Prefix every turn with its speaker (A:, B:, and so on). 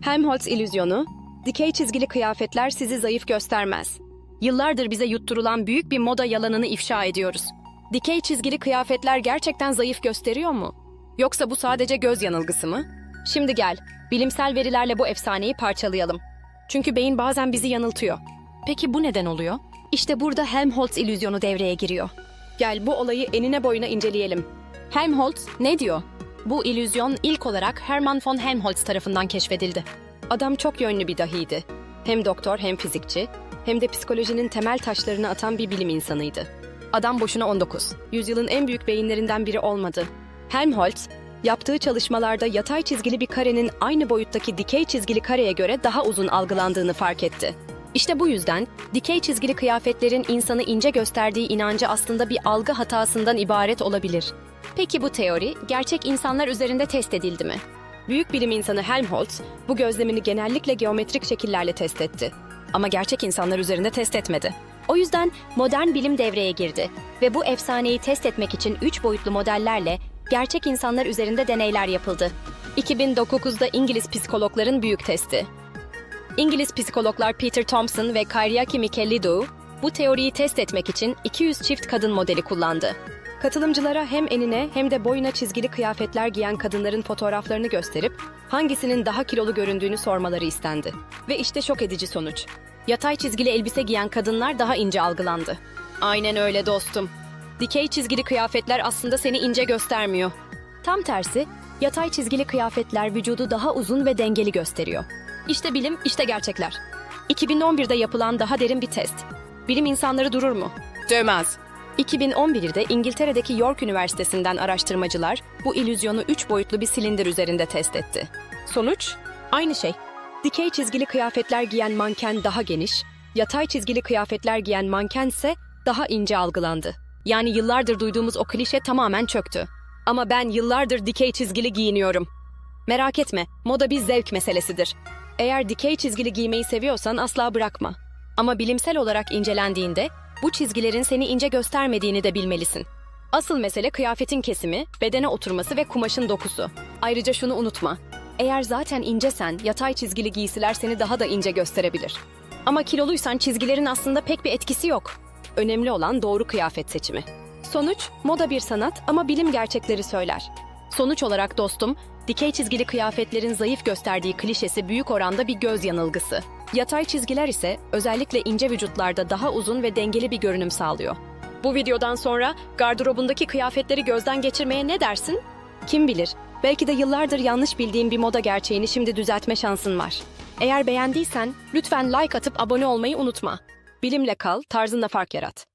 A: Helmholtz illüzyonu, dikey çizgili kıyafetler sizi zayıf göstermez. Yıllardır bize yutturulan büyük bir moda yalanını ifşa ediyoruz. Dikey çizgili kıyafetler gerçekten zayıf gösteriyor mu? Yoksa bu sadece göz yanılgısı mı? Şimdi gel, bilimsel verilerle bu efsaneyi parçalayalım. Çünkü beyin bazen bizi yanıltıyor. Peki bu neden oluyor? İşte burada Helmholtz illüzyonu devreye giriyor. Gel bu olayı enine boyuna inceleyelim. Helmholtz ne diyor? Bu illüzyon ilk olarak Hermann von Helmholtz tarafından keşfedildi. Adam çok yönlü bir dahiydi. Hem doktor hem fizikçi, hem de psikolojinin temel taşlarını atan bir bilim insanıydı. Adam boşuna 19. Yüzyılın en büyük beyinlerinden biri olmadı. Helmholtz, yaptığı çalışmalarda yatay çizgili bir karenin aynı boyuttaki dikey çizgili kareye göre daha uzun algılandığını fark etti. İşte bu yüzden dikey çizgili kıyafetlerin insanı ince gösterdiği inancı aslında bir algı hatasından ibaret olabilir. Peki bu teori gerçek insanlar üzerinde test edildi mi? Büyük bilim insanı Helmholtz bu gözlemini genellikle geometrik şekillerle test etti. Ama gerçek insanlar üzerinde test etmedi. O yüzden modern bilim devreye girdi ve bu efsaneyi test etmek için 3 boyutlu modellerle gerçek insanlar üzerinde deneyler yapıldı. 2009'da İngiliz psikologların büyük testi. İngiliz psikologlar Peter Thompson ve Kyriaki Michelidou bu teoriyi test etmek için 200 çift kadın modeli kullandı. Katılımcılara hem enine hem de boyuna çizgili kıyafetler giyen kadınların fotoğraflarını gösterip hangisinin daha kilolu göründüğünü sormaları istendi. Ve işte şok edici sonuç. Yatay çizgili elbise giyen kadınlar daha ince algılandı. Aynen öyle dostum. Dikey çizgili kıyafetler aslında seni ince göstermiyor. Tam tersi, yatay çizgili kıyafetler vücudu daha uzun ve dengeli gösteriyor. İşte bilim, işte gerçekler. 2011'de yapılan daha derin bir test. Bilim insanları durur mu? Dövmez. 2011'de İngiltere'deki York Üniversitesi'nden araştırmacılar bu illüzyonu 3 boyutlu bir silindir üzerinde test etti. Sonuç? Aynı şey. Dikey çizgili kıyafetler giyen manken daha geniş, yatay çizgili kıyafetler giyen manken ise daha ince algılandı. Yani yıllardır duyduğumuz o klişe tamamen çöktü. Ama ben yıllardır dikey çizgili giyiniyorum. Merak etme, moda bir zevk meselesidir. Eğer dikey çizgili giymeyi seviyorsan asla bırakma. Ama bilimsel olarak incelendiğinde bu çizgilerin seni ince göstermediğini de bilmelisin. Asıl mesele kıyafetin kesimi, bedene oturması ve kumaşın dokusu. Ayrıca şunu unutma. Eğer zaten incesen, yatay çizgili giysiler seni daha da ince gösterebilir. Ama kiloluysan çizgilerin aslında pek bir etkisi yok. Önemli olan doğru kıyafet seçimi. Sonuç, moda bir sanat ama bilim gerçekleri söyler. Sonuç olarak dostum, dikey çizgili kıyafetlerin zayıf gösterdiği klişesi büyük oranda bir göz yanılgısı. Yatay çizgiler ise özellikle ince vücutlarda daha uzun ve dengeli bir görünüm sağlıyor. Bu videodan sonra gardırobundaki kıyafetleri gözden geçirmeye ne dersin? Kim bilir, belki de yıllardır yanlış bildiğin bir moda gerçeğini şimdi düzeltme şansın var. Eğer beğendiysen lütfen like atıp abone olmayı unutma. Bilimle kal, tarzında fark yarat.